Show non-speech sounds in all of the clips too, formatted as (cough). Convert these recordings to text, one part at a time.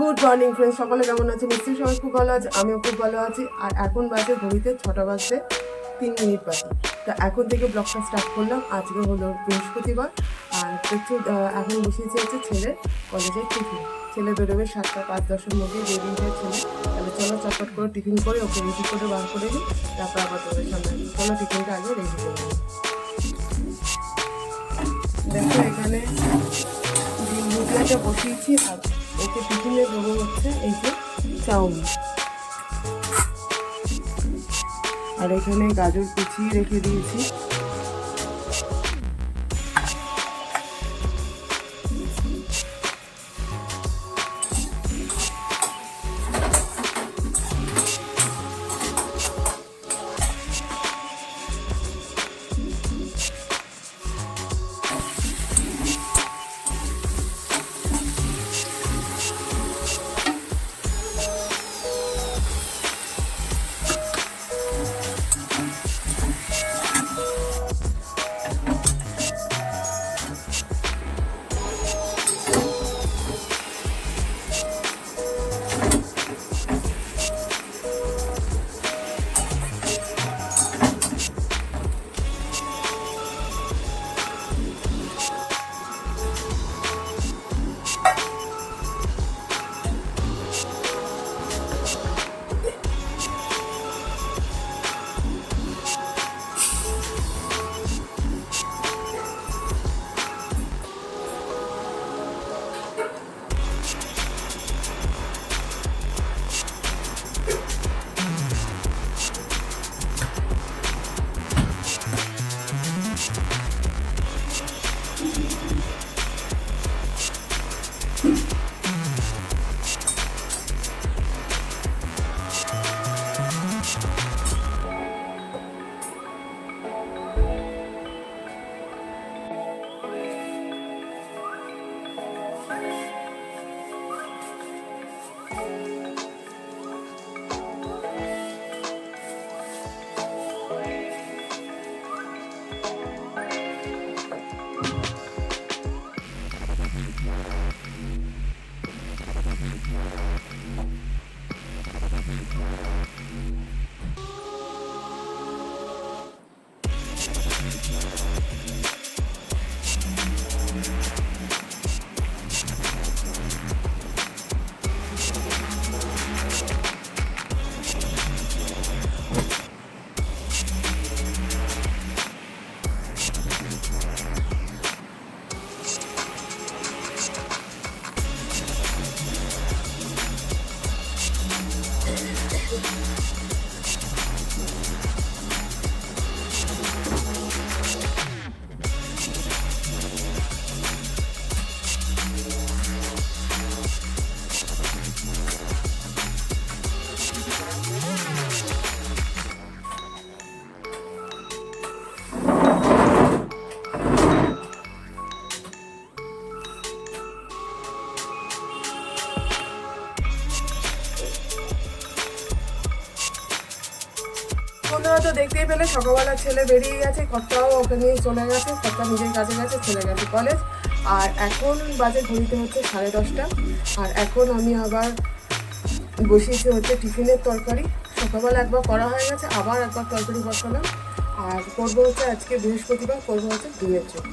Good morning friend সকলে কেমন আছে নিশ্চয়ই সবাই খুব ভালো আছে, আমিও খুব ভালো আছি। আর এখন বাজে ঘড়িতে ছটা বাজতে তিন মিনিট বাকি। তা এখন থেকে ব্লগটা স্টার্ট করলাম। আজকে হলো বৃহস্পতিবার। আর একটু এখন বসিয়েছি হচ্ছে ছেলে কলেজের টিফিন। ছেলে বেরোবে সাতটা পাঁচ দশের মধ্যে রেডি হয়ে ছেলে। তাহলে চলো চটপট করে টিফিন করে ওকে রেডি করে বার করে দিই তারপর আবার তোদের সামনে। চলো টিফিনটা আগে রেডি করে। দেখো এখানে বসিয়েছি, আর ওকে টিফিনে দেবো হচ্ছে এই যে চাউমিন আর এখানে গাজর কুচিয়ে রেখে দিয়েছি। তো দেখতেই পেলে, সকালবেলা ছেলে বেরিয়ে গেছে কর্তাও ওকে নিয়ে চলে গেছে কর্তা নিজের কাজে গেছে ছেলে গেছে কলেজ আর এখন বাজে ঘড়িতে হচ্ছে সাড়ে দশটা। আর এখন আমি আবার বসিয়েছি হচ্ছে টিফিনের তরকারি। সকালবেলা একবার করা হয়ে গেছে, আবার একবার তরকারি বসালাম। আর করব হচ্ছে আজকে বৃহস্পতিবার, করব হচ্ছে ডিমের ঝোল।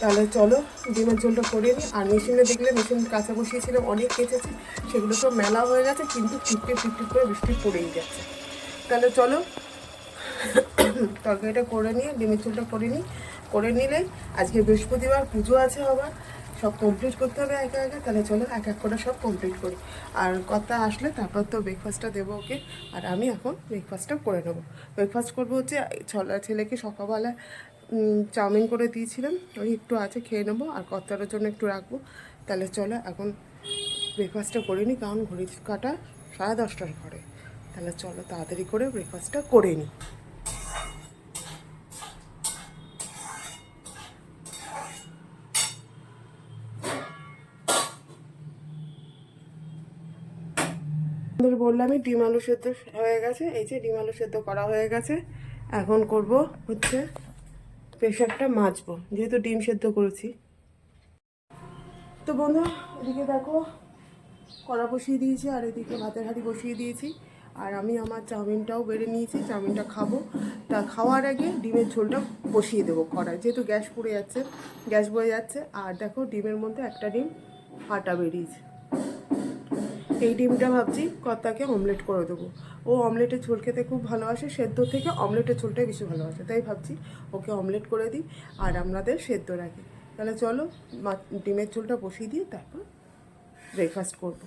তাহলে চলো, ডিমের ঝোলটা করে নিই। আর মেশিনে দেখলে মেশিন কাছে বসিয়েছিলাম, অনেক কেচেছে। সেগুলো সব মেলা হয়ে গেছে, কিন্তু ফিফটি ফিফটি করে বৃষ্টি পড়েই যাচ্ছে। তাহলে চলো তরকারিটা করে নিয়ে, ডিমের ঝোলটা করে নিই করে নিলে আজকে বৃহস্পতিবার পুজো আছে আবার সব কমপ্লিট করতে হবে একা একা, তাহলে চলো এক এক করে সব কমপ্লিট করি। আর কথা আসলে তারপর তো ব্রেকফাস্টটা দেবো ওকে। আর আমি এখন ব্রেকফাস্টটা করে নেব। ব্রেকফাস্ট করব হচ্ছে, ছলা ছেলেকে সকালবেলা চাউমিন করে দিয়েছিলাম। ওই একটু আছে, খেয়ে নেব। আর কর্তার জন্য একটু রাখব, তাহলে চলো এখন ব্রেকফাস্টটা করে নিই কারণ ঘড়ি কাটা সাড়ে দশটার ঘরে তাহলে চলো তাড়াতাড়ি করে ব্রেকফাস্টটা করে নিই বললামই, ডিম আলু সেদ্ধ হয়ে গেছে। এই যে ডিম আলু সেদ্ধ করা হয়ে গেছে। এখন করব হচ্ছে প্রেশারটা মাজবো, যেহেতু ডিম সেদ্ধ করেছি। তো বন্ধু এদিকে দেখো, কড়া বসিয়ে দিয়েছি আর এদিকে ভাতের হাঁড়ি বসিয়ে দিয়েছি। আর আমি আমার চাউমিনটাও বেড়ে নিয়েছি, চাউমিনটা খাব। তা খাওয়ার আগে ডিমের ঝোলটা বসিয়ে দেবো কড়ায়, যেহেতু গ্যাস পুড়ে যাচ্ছে, গ্যাস বয়ে যাচ্ছে। আর দেখো, ডিমের মধ্যে একটা ডিম ফাটা বেরিয়েছে। এই ডিমটা ভাবছি কর্তাকে অমলেট করে দেবো। ও অমলেটের ঝোল খেতে খুব ভালোবাসে, সেদ্ধ থেকে অমলেটের ঝোলটাই বেশি ভালোবাসে, তাই ভাবছি ওকে অমলেট করে দিই আর আপনাদের সেদ্ধ রাখি। তাহলে চলো ডিমের ঝোলটা বসিয়ে দিয়ে তারপর ব্রেকফাস্ট করব।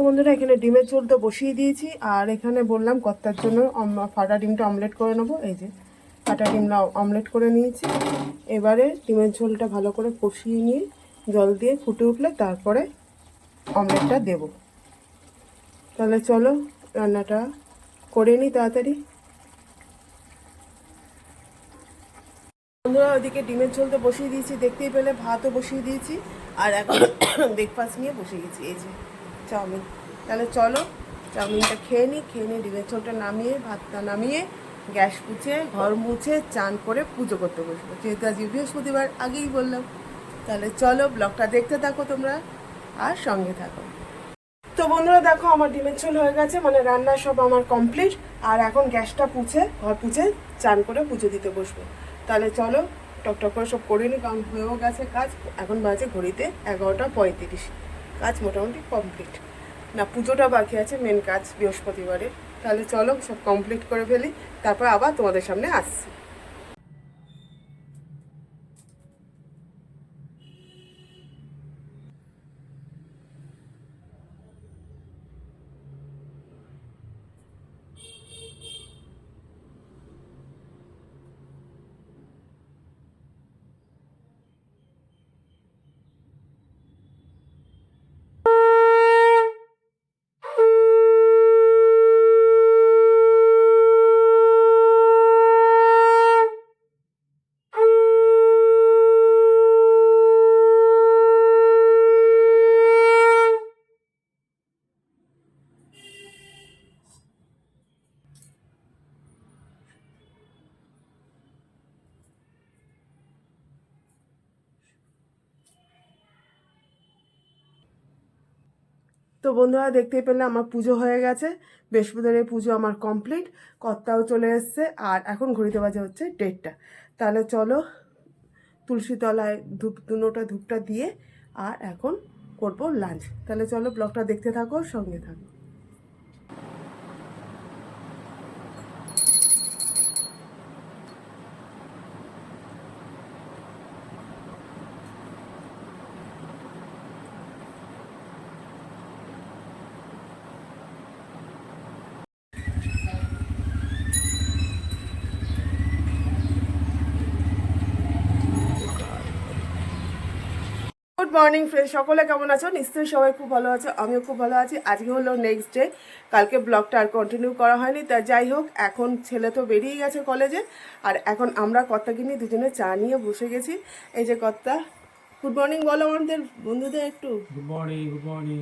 দেখো বন্ধুরা, এখানে ডিমের ঝোল তো বসিয়ে দিয়েছি, আর এখানে বললাম কর্তার জন্য ফাটা ডিমটা অমলেট করে নেব। এই যে, ফাটা ডিমটা অমলেট করে নিয়েছি। এবারে ডিমের ঝোলটা ভালো করে কষিয়ে নিয়ে জল দিয়ে ফুটে উঠলে তারপরে অমলেটটা দেব। তাহলে চলো, রান্নাটা করে নিই তাড়াতাড়ি। বন্ধুরা, ওদিকে ডিমের ঝোল তো বসিয়ে দিয়েছি, দেখতেই পেলে ভাতও বসিয়ে দিয়েছি, আর এখন (coughs) ব্রেকফাস্ট নিয়ে বসে গেছি, এই যে। চাউমিন। তাহলে চলো, চাউমিনটা খেয়ে নিই খেয়ে নিই ডিমের ঝোলটা নামিয়ে, ভাতটা নামিয়ে, গ্যাস মুছে ঘর মুছে, চান করে পুজো করতে বসবো। যেহেতু আজকে বৃহস্পতিবার, আগেই বললাম। তাহলে চলো, ব্লগটা দেখতে থাকো তোমরা, আর সঙ্গে থাকো। তো বন্ধুরা, দেখো আমার ডিমের ঝোল হয়ে গেছে মানে রান্না সব আমার কমপ্লিট, আর এখন গ্যাসটা পুছে, ঘর পুছে, চান করে পুজো দিতে বসবো। তাহলে চলো, টকটক করে সব করে নিই কারণ হয়েও গেছে কাজ। এখন বাজে ঘড়িতে এগারোটা পঁয়ত্রিশ। কাজ মোটামুটি কমপ্লিট না, পুজোটা বাকি আছে মেন কাজ বৃহস্পতিবারে। তাহলে চলো সব কমপ্লিট করে ফেলি, তারপর আবার তোমাদের সামনে আসছি। তো বন্ধুরা দেখতেই পেলে আমার পুজো হয়ে গেছে। বৃহস্পতিবারের পুজো আমার কমপ্লিট কর্তাও চলে এসছে, আর এখন ঘড়িতে বাজে হচ্ছে ডেটটা তাহলে চলো তুলসীতলায় ধূপ দুনোটা ধূপটা দিয়ে আর এখন করব লাঞ্চ তাহলে চলো ব্লগটা দেখতে থাকো, সঙ্গে থাকো। গুড মর্নিং ফ্রেন্ড সকলে কেমন আছো? নিশ্চয়ই সবাই খুব ভালো আছো আমিও খুব ভালো আছি। আজকে হলো নেক্সট ডে কালকে ব্লগটা আর কন্টিনিউ করা হয়নি তা যাই হোক এখন ছেলে তো বেরিয়ে গেছে কলেজে আর এখন আমরা কর্তাকে নিয়ে দুজনে চা নিয়ে বসে গেছি। এই যে কর্তা গুড মর্নিং বলো আমাদের বন্ধুদের একটু। গুড মর্নিং গুড মর্নিং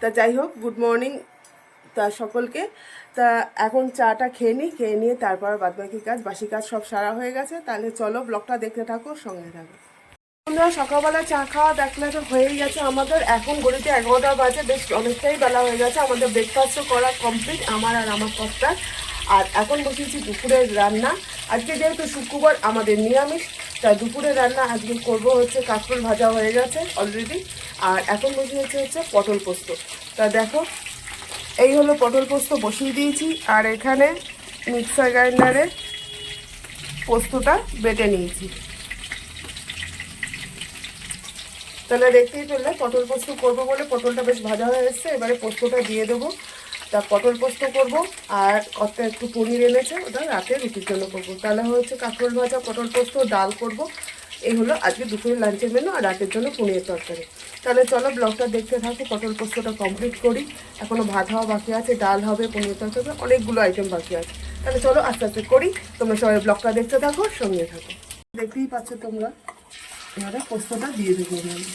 তা যাই হোক গুড মর্নিং তা সকলকে। তা এখন চাটা খেয়ে নিই খেয়ে নিয়ে তারপর বাদবাকি কাজ বাসি কাজ সব সারা হয়ে গেছে। তাহলে চলো ব্লগটা দেখতে থাকো সঙ্গে থাকো। আমরা সকালবেলা চা খাওয়া দেখলে তো হয়েই গেছে আমাদের। এখন গড়িতে এগারোটা বাজে, বেশ অনেকটাই বেলা হয়ে গেছে। আমাদের ব্রেকফাস্টও করা কমপ্লিট আমার আর আমার কর্তার। আর এখন বসেছি দুপুরের রান্না। আজকে যেহেতু শুক্রবার, আমাদের নিরামিষ, তা দুপুরের রান্না আজকে করব হচ্ছে কাঁকরোল ভাজা হয়ে গেছে অলরেডি আর এখন বসিয়েছে হচ্ছে পটল পোস্ত। তা দেখো, এই হলো পটল পোস্ত বসিয়ে দিয়েছি। আর এখানে মিক্সার গ্রাইন্ডারে পোস্তটা বেটে নিয়েছি। তাহলে দেখতেই পেলে, পটল পোস্ত করব বলে পটলটা বেশ ভাজা হয়ে এসছে, এবারে পোস্তটা দিয়ে দেবো। তা পটল পোস্ত করব, আর কত একটু পনির এনেছে, ওটা রাতে রুটির জন্য করব। তাহলে হচ্ছে কাঁকরোল ভাজা, পটল পোস্ত, ডাল করব। এই হলো আজকে দুপুরের লাঞ্চের মেনু আর রাতের জন্য পনিরের তরকারি। তাহলে চলো ব্লগটা দেখতে থাকো, পটল পোস্তটা কমপ্লিট করি। এখনও ভাত হওয়া বাকি আছে, ডাল হবে পনির তরকারি অনেকগুলো আইটেম বাকি আছে। তাহলে চলো আস্তে আস্তে করি, তোমরা সবাই ব্লগটা দেখতে থাকো, সঙ্গে থাকো। দেখতেই পাচ্ছ তোমরা এবারে পোস্তটা দিয়ে দেবো আমি।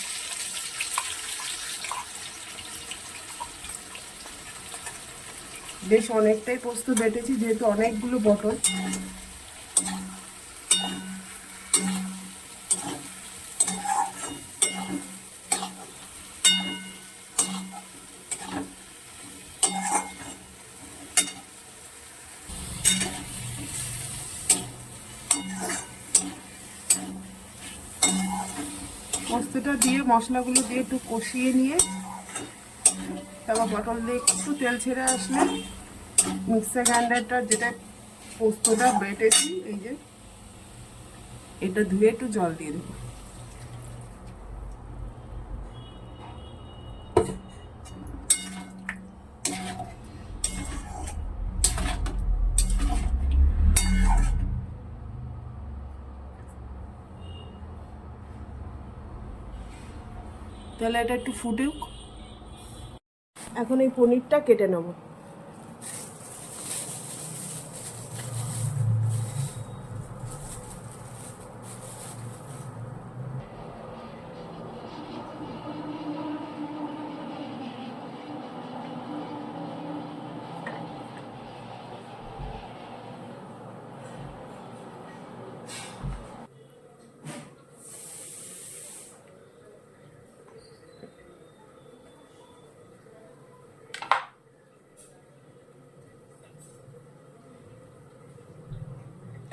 বেশ অনেকটাই পোস্ত বেটেছি যেহেতু অনেকগুলো বটল। পোস্তটা দিয়ে মশলাগুলো দিয়ে একটু কষিয়ে নিয়ে, তারপর পটল দিয়ে একটু তেল ছেড়ে আসলে মিক্সার গ্রাইন্ডারটা যেটা পোস্তটা বেটেছি, এই যে, এটা ধুয়ে একটু জল দিয়ে দেবো। এটা একটু ফুটুক। এখন এই পনিরটা কেটে নেব।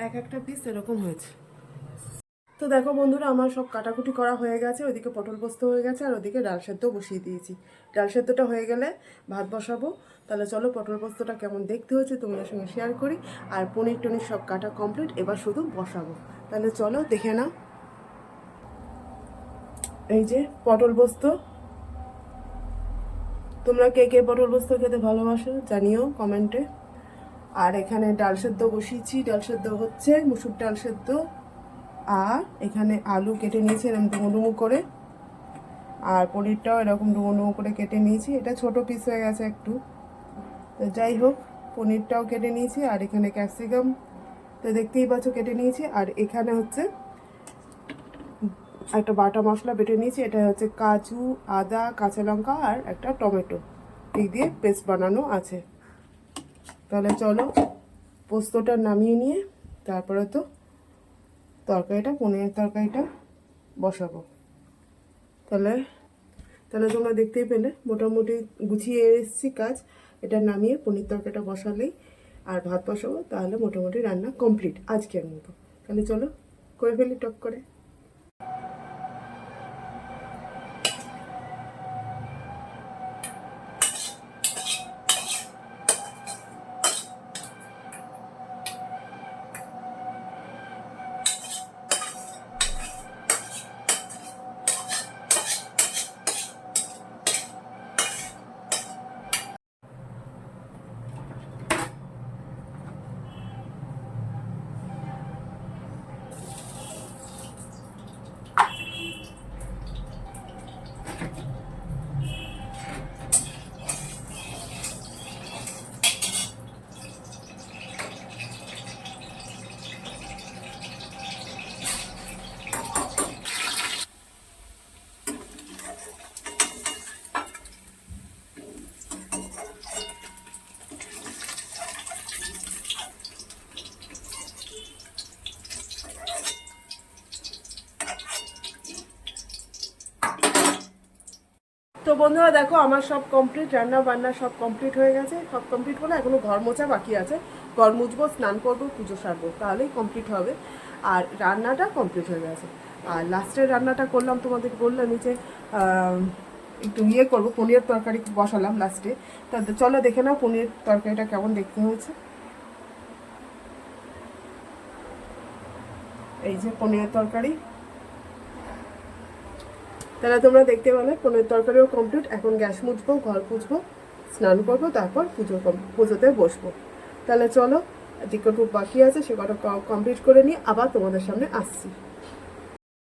এক একটা পিস এরকম হয়েছে। তো দেখো বন্ধুরা, আমার সব কাটাকুটি করা হয়ে গেছে, ওদিকে পটল পোস্ত হয়ে গেছে, আর ওদিকে ডাল সেদ্ধ বসিয়ে দিয়েছি। ডাল সেদ্ধটা হয়ে গেলে ভাত বসাবো। তাহলে চলো পটল পোস্তটা কেমন দেখতে হয়েছে তোমাদের সঙ্গে শেয়ার করি, আর পনির টনির সব কাটা কমপ্লিট এবার শুধু বসাবো। তাহলে চলো দেখে নাও। এই যে পটল পোস্ত। তোমরা কে কে পটল পোস্ত খেতে ভালোবাসো জানিও কমেন্টে। আর এখানে ডাল সেদ্ধ বসিয়েছি। ডাল সেদ্ধ হচ্ছে মুসুর ডাল সেদ্ধ। আর এখানে আলু কেটে নিয়েছি এরকম ডুমো ডুমো করে। আর পনিরটাও এরকম ডুমো ডুমো করে কেটে নিয়েছি। এটা ছোট পিস হয়ে গেছে একটু। তো যাই হোক, পনিরটাও কেটে নিয়েছি আর এখানে ক্যাপসিকাম। তো দেখতেই পাচ্ছ কেটে নিয়েছি। আর এখানে হচ্ছে একটা বাটা মশলা বেটে নিয়েছি। এটা হচ্ছে কাজু, আদা, কাঁচা লঙ্কা আর একটা টমেটো। এই দিয়ে পেস্ট বানানো আছে। তাহলে চলো পোস্তটা নামিয়ে নিয়ে তারপরে তো তরকারিটা, পনিরের তরকারিটা বসাবো। তাহলে তাহলে তোমরা দেখতেই পেলে, মোটামুটি গুছিয়ে এসেছি কাজ। এটা নামিয়ে পনির তরকারিটা বসালেই আর ভাত বসাবো, তাহলে মোটামুটি রান্না কমপ্লিট। আজকের মতো তাহলে চলো, করে ফেলি টক করে তো বন্ধুরা, দেখো, আমার সব কমপ্লিট রান্না বান্না সব কমপ্লিট হয়ে গেছে। সব কমপ্লিট হলে, এখনও ঘর মোছা বাকি আছে। ঘর মুছবো, স্নান করব, পুজো সারবো, তাহলেই কমপ্লিট হবে। আর রান্নাটা কমপ্লিট হয়ে গেছে। আর লাস্টের রান্নাটা করলাম তোমাদের বললাম যে একটু ইয়ে করব, পনিরের তরকারি বসালাম লাস্টে তা চলো দেখে নাও পনিরের তরকারিটা কেমন দেখতে হয়েছে। এই যে পনিরের তরকারি। তাহলে তোমরা দেখতে পেলে পনির তরকারিও কমপ্লিট এখন গ্যাস মুছবো, ঘর পুছবো, স্নান করব, তারপর পুজো পুজোতে বসবো। তাহলে চলো, যে কটুক বাকি আছে সে কটা কমপ্লিট করে নিয়ে আবার তোমাদের সামনে আসছি।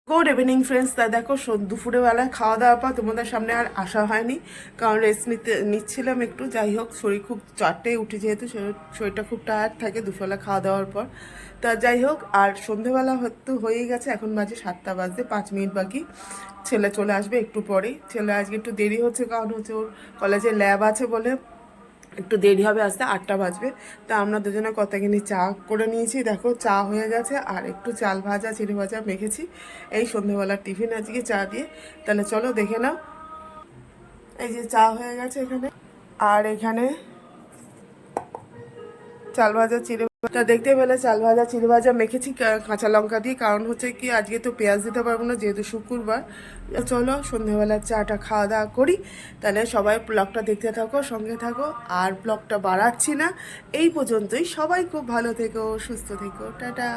Good evening friends. তা দেখো দুপুরে বেলায় খাওয়া দাওয়ার পর তোমাদের সামনে আর আসা হয়নি। কারণ রেস্ট নিতে নিচ্ছিলাম একটু। যাই হোক, শরীর খুব চারটে উঠে যেহেতু শরীর- শরীরটা খুব টায়ার্ড থাকে দুপুরবেলা খাওয়া দাওয়ার পর। তা যাই হোক, আর সন্ধেবেলা হয়তো হয়েই গেছে। এখন বাজে সাতটা বাজতে পাঁচ মিনিট বাকি। ছেলে চলে আসবে একটু পরেই। ছেলে আজকে একটু দেরি হচ্ছে, কারণ হচ্ছে ওর কলেজে ল্যাব আছে বলে একটু দেরি হবে, আসতে আটটা বাজবে। তা আমরা দুজনে কতখানি চা করে নিয়েছি। দেখো, চা হয়ে গেছে, আর একটু চাল ভাজা চিড়ে ভাজা মেখেছি। এই সন্ধ্যেবেলার টিফিন আজকে চা দিয়ে। তাহলে চলো দেখে নাও। এই যে চা হয়ে গেছে এখানে। আর এখানে চাল ভাজা চিড়ে তা দেখতে পেলে চাল ভাজা, চিল ভাজা মেখেছি কাঁচা লঙ্কা দিয়ে। কারণ হচ্ছে কি, আজকে তো পেঁয়াজ দিতে পারব না, যেহেতু শুক্রবার। চলো সন্ধ্যেবেলা চাটা খাওয়া দাওয়া করি। তাহলে সবাই ব্লগটা দেখতে থাকো, সঙ্গে থাকো। আর ব্লগটা বাড়াচ্ছি না। এই পর্যন্তই। সবাই খুব ভালো থেকো, সুস্থ থেকো। টাটা।